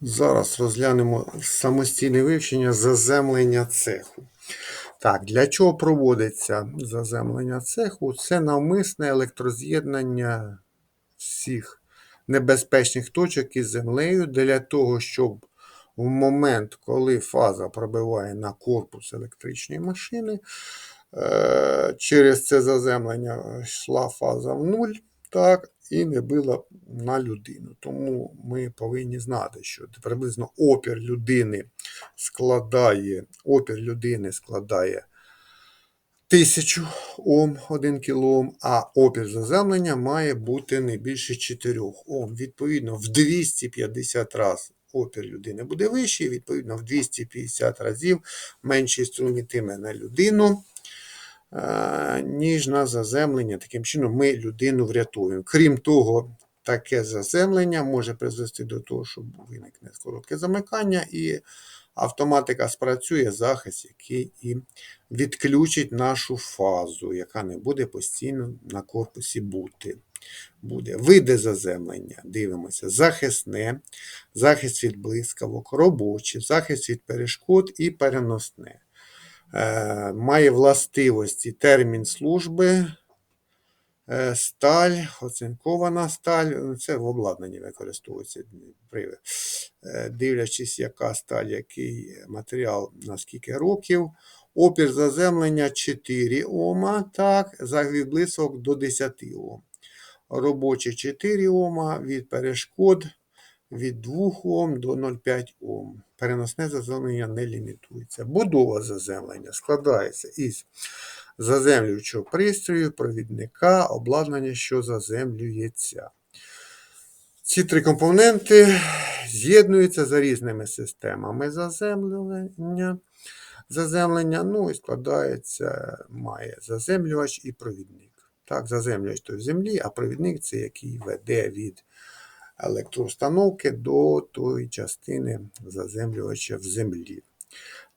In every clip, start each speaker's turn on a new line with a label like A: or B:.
A: Зараз розглянемо самостійне вивчення заземлення цеху. Так, для чого проводиться заземлення цеху? Це навмисне електроз'єднання всіх небезпечних точок із землею для того, щоб в момент, коли фаза пробиває на корпус електричної машини, е, через це заземлення йшла фаза в нуль, так, і не била на людину. Тому ми повинні знати, що приблизно опір людини складає, опір людини складає 1000 Ом 1 кОм, а опір заземлення має бути не більше 4 Ом. Відповідно, в 250 разів опір людини буде вищий, відповідно, в 250 разів менший струм йтиме на людину, ніж на заземлення. Таким чином, ми людину врятуємо. Крім того, таке заземлення може призвести до того, що виникне коротке замикання, і автоматика спрацює захист, який і відключить нашу фазу, яка не буде постійно на корпусі бути. Буде види заземлення. Дивимося, захисне, захист від блискавок, робоче, захист від перешкод і переносне. Е, Має властивості термін служби, е, сталь, оцинкована сталь. ну, Це в обладнанні використовується. е, Дивлячись, яка сталь, який матеріал, на скільки років. Опір заземлення 4 Ома, так, захист блисок до 10 Ом. Робоче 4 Ома, від перешкод від 2 Ом до 0,5 Ом. Переносне заземлення не лімітується. Будова заземлення складається із заземлюючого пристрою, провідника, обладнання, що заземлюється. Ці три компоненти з'єднуються за різними системами заземлення. Заземлення, ну і складається, має заземлювач і провідник. Так, заземлювач той в землі, а провідник це який веде від електроустановки до тої частини заземлювача в землі.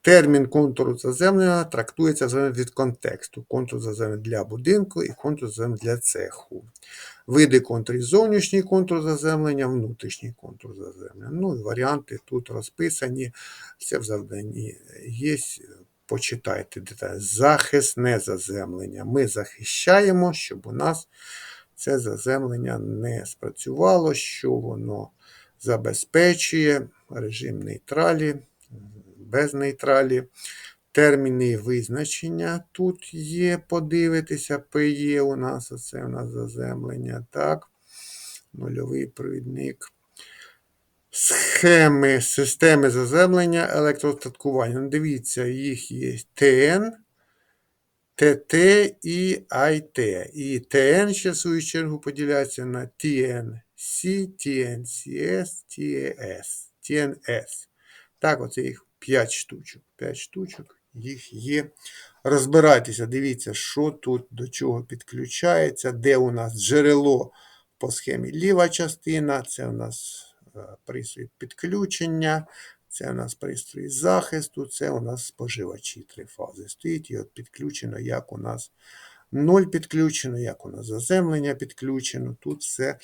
A: Термін контуру заземлення трактується від контексту. Контур заземлення для будинку і контур заземлення для цеху. Види контурів зовнішній контур заземлення, внутрішній контур заземлення. Ну і варіанти тут розписані. Все в завданні є. Почитайте деталі. Захисне заземлення. Ми захищаємо, щоб у нас це заземлення не спрацювало, що воно забезпечує режим нейтралі, без нейтралі. Терміни визначення тут є, подивитися, ПЄ у нас, оце у нас заземлення, так. Нульовий провідник. Схеми системи заземлення електростаткування. Ну, Дивіться, їх є ТН, ТТ і АйТ. І ТН ще в свою чергу поділяється на TNC, TNCS, TS, TNS. Так, оце їх 5 штучок. 5 штучок їх є. Розбирайтеся, дивіться, що тут до чого підключається, де у нас джерело по схемі ліва частина, це у нас е, пристрій підключення, це у нас пристрій захисту, це у нас споживачі три фази стоїть. І от підключено, як у нас ноль підключено, як у нас заземлення підключено. Тут все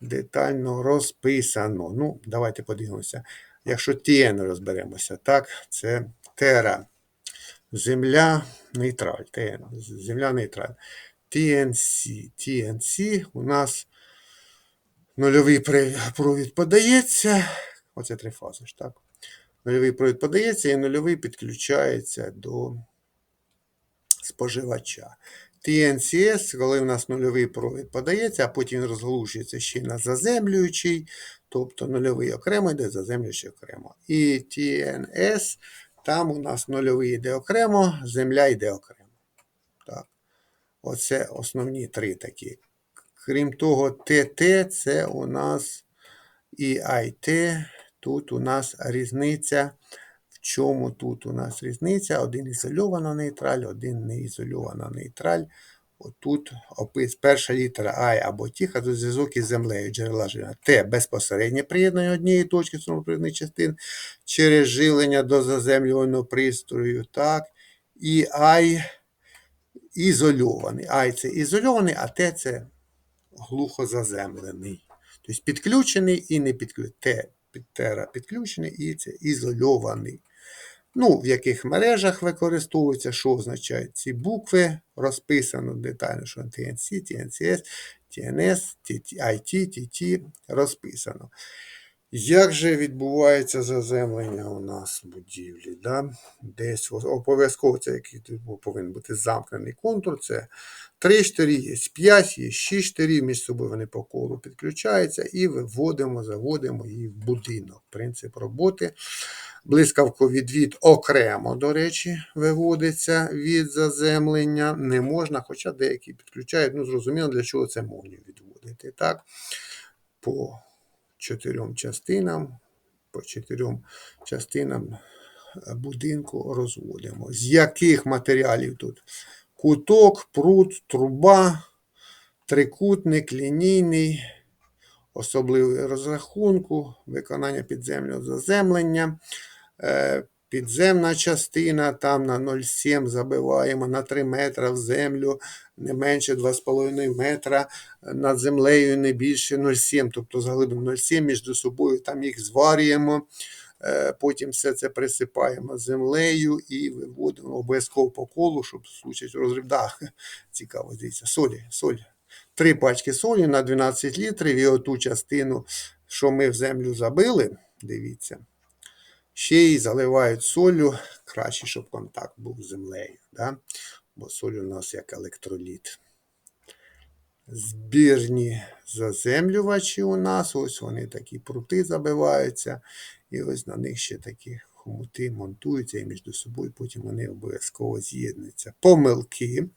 A: детально розписано. Ну, давайте подивимося. Якщо TN розберемося, так, це тера. Земля нейтраль. ТН, земля нейтраль. TNC. TNC у нас нульовий провід подається. Оце три фази ж, так? Нульовий провід подається і нульовий підключається до споживача. TNCS, коли у нас нульовий провід подається, а потім він розглушується ще на заземлюючий, тобто нульовий окремо йде, заземлюючий окремо. І TNS, там у нас нульовий йде окремо, земля йде окремо. Так. Оце основні три такі. Крім того, ТТ це у нас і IT. Тут у нас різниця. В чому тут у нас різниця? Один ізольована нейтраль, один не ізольована нейтраль. Отут опис перша літера I або тіха до зв'язок із землею джерела живлення. Т безпосереднє приєднання однієї точки струмопровідних частин через живлення до заземлюваного пристрою. Так. І I ізольований. I це ізольований, а Т це глухозаземлений. Тобто підключений і не підключений. Т під тера підключений і це ізольований. Ну, в яких мережах використовується, що означають ці букви, розписано детально, що TNC, TNCS, TNS, IT, TT розписано. Як же відбувається заземлення у нас будівлі? Да? Десь обов'язково це який повинен бути замкнений контур. Це 3 штирі, є 5, є 6 штирів, між собою вони по колу підключаються і виводимо, заводимо її в будинок. Принцип роботи. Блискавковідвід окремо, до речі, виводиться від заземлення. Не можна, хоча деякі підключають. Ну, зрозуміло, для чого це можна відводити. Так? По чотирьом частинам, по чотирьом частинам будинку розводимо. З яких матеріалів тут? Куток, прут, труба, трикутник, лінійний, особливий розрахунку, виконання підземного заземлення. Підземна частина, там на 0,7 забиваємо на 3 метра в землю, не менше 2,5 метра, над землею не більше 0,7, тобто заглибимо 0,7 між собою, там їх зварюємо, е, потім все це присипаємо землею і виводимо обов'язково по колу, щоб случить розрив. Да, цікаво, дивіться, солі, соль. Три пачки солі на 12 літрів і оту частину, що ми в землю забили, дивіться. Ще й заливають солью, краще, щоб контакт був з землею. Да? Бо соль у нас як електроліт. Збірні заземлювачі у нас, ось вони такі прути забиваються, і ось на них ще такі хомути монтуються і між собою, потім вони обов'язково з'єднуються. Помилки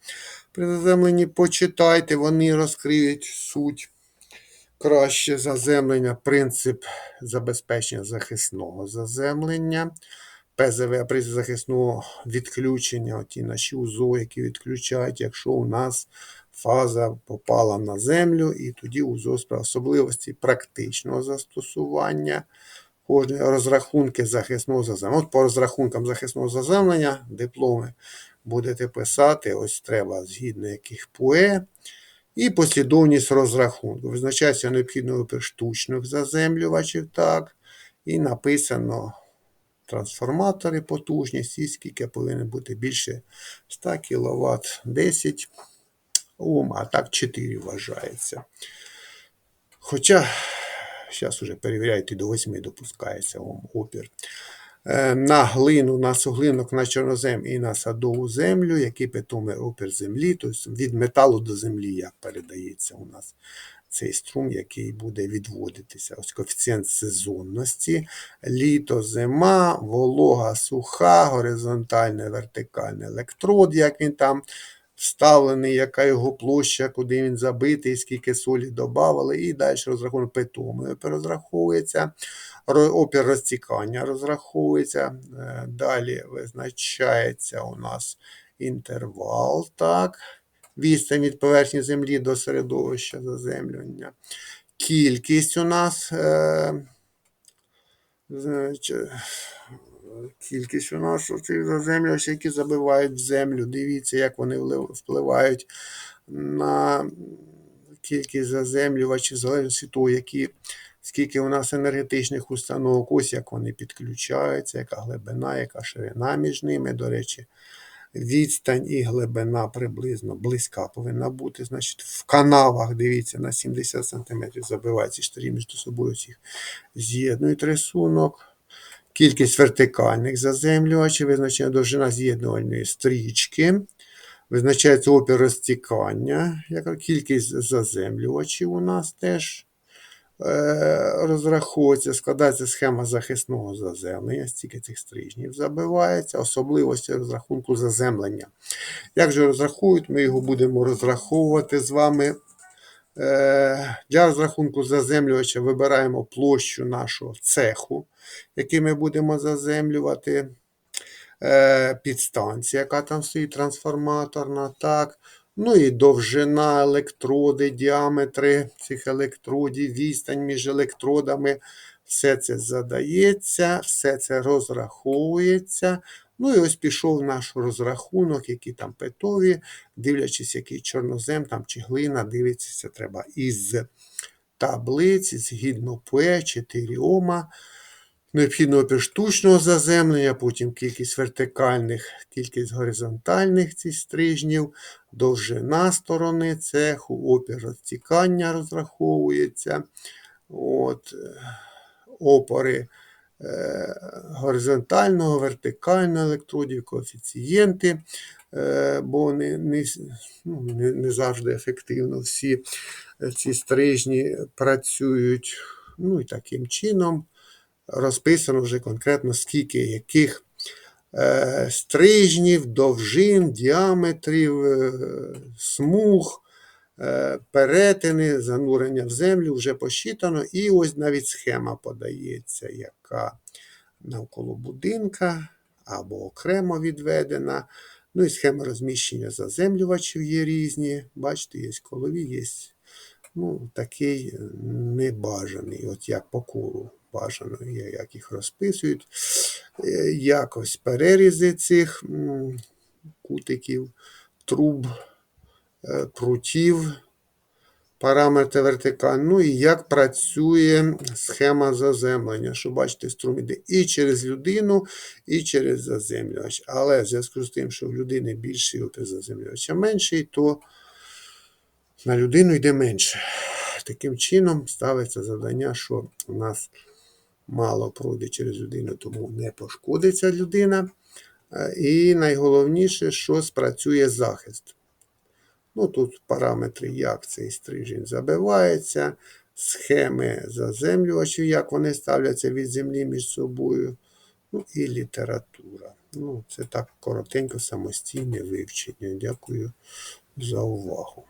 A: при заземленні почитайте, вони розкриють суть краще заземлення, принцип забезпечення захисного заземлення, ПЗВ принцип захисного відключення, ті наші УЗО, які відключають, якщо у нас фаза попала на землю, і тоді УЗО особливості практичного застосування. Кожні розрахунки захисного заземлення. От по розрахункам захисного заземлення дипломи будете писати, ось треба згідно яких ПУЕ. І послідовність розрахунку. Визначається необхідний опір штучних заземлювачів. так, І написано трансформатори потужність, і скільки повинен бути більше 100 кВт 10 Ом, а так 4 вважається. Хоча, зараз вже перевіряйте, до 8 допускається Ом опір. Е, на глину, на суглинок, на чорнозем і на садову землю, який питомий опір землі, тобто від металу до землі, як передається у нас цей струм, який буде відводитися. Ось коефіцієнт сезонності, літо, зима, волога, суха, горизонтальний, вертикальний електрод, як він там вставлений, яка його площа, куди він забитий, скільки солі додавали, і далі розрахунок питомий опір розраховується, опір розтікання розраховується. Е, далі визначається у нас інтервал. так, Відстань від поверхні землі до середовища заземлювання. Кількість у нас. Е, Кількість у нас цих заземлювач, які забивають в землю. Дивіться, як вони впливають на кількість заземлювачів, залежності того, які, скільки у нас енергетичних установок, ось як вони підключаються, яка глибина, яка ширина між ними. До речі, відстань і глибина приблизно близька повинна бути. Значить, В канавах, дивіться, на 70 см забиваються штирі між собою всіх з'єднують рисунок. Кількість вертикальних заземлювачів, визначена довжина з'єднувальної стрічки. Визначається опір розтікання, яка кількість заземлювачів у нас теж е, розраховується, складається схема захисного заземлення, стільки цих стрижнів забивається, особливості розрахунку заземлення. Як же розрахують, ми його будемо розраховувати з вами Е, для розрахунку заземлювача вибираємо площу нашого цеху, який ми будемо заземлювати. Е, підстанція, яка там стоїть трансформаторна. так. Ну і довжина електроди, діаметри цих електродів, відстань між електродами. Все це задається, все це розраховується. Ну і ось пішов наш розрахунок, які там питові, дивлячись, який чорнозем там чи глина, дивитися треба із таблиці згідно П 4 Ома. Необхідно штучного заземлення, потім кількість вертикальних, кількість горизонтальних цих стрижнів, довжина сторони цеху, опір розтікання розраховується. От, опори е, горизонтального, вертикального електродів, коефіцієнти, е, бо не, не, ну, не, не завжди ефективно всі е, ці стрижні працюють. Ну і таким чином розписано вже конкретно, скільки яких е, стрижнів, довжин, діаметрів, е, смуг, е, перетини, занурення в землю вже посчитано. І ось навіть схема подається, яка навколо будинка або окремо відведена. Ну і схема розміщення заземлювачів є різні. Бачите, є колові, є ну, такий небажаний, от як по колу бажано, є, як їх розписують. Е, Якось перерізи цих кутиків, труб, е, прутів, параметри вертикаль, ну і як працює схема заземлення, що бачите, струм іде і через людину, і через заземлювач. Але в зв'язку з тим, що в людини більший опір заземлювача менший, то на людину йде менше. Таким чином ставиться завдання, що у нас мало пройде через людину, тому не пошкодиться людина. Е, І найголовніше, що спрацює захист. Ну, тут параметри, як цей стрижень забивається, схеми заземлювачів, як вони ставляться від землі між собою. Ну і література. Ну, це так коротенько самостійне вивчення. Дякую за увагу.